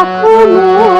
রাখো মোর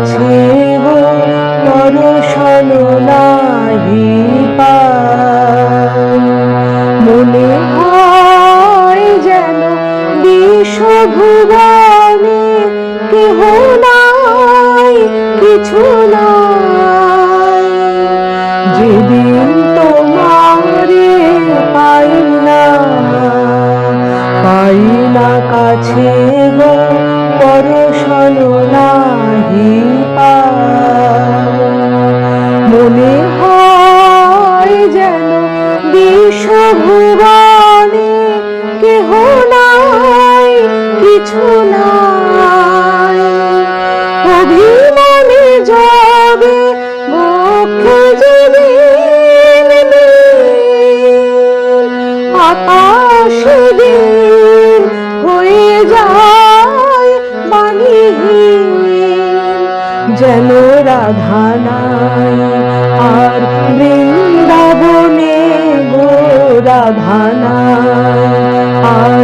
কাছে গো দর্শন নাহি মনে হয় যেন বিশ্বভুবনে কেহ নাই কিছু নাই। যেদিন গো পরশন নাহি মনে হয় যেন কেহ নাই কিছু নাই। অভিমানে যাবে যেদিন নীল, আকাশ নাই আর বৃন্দাবনে গো রাধা নাই আর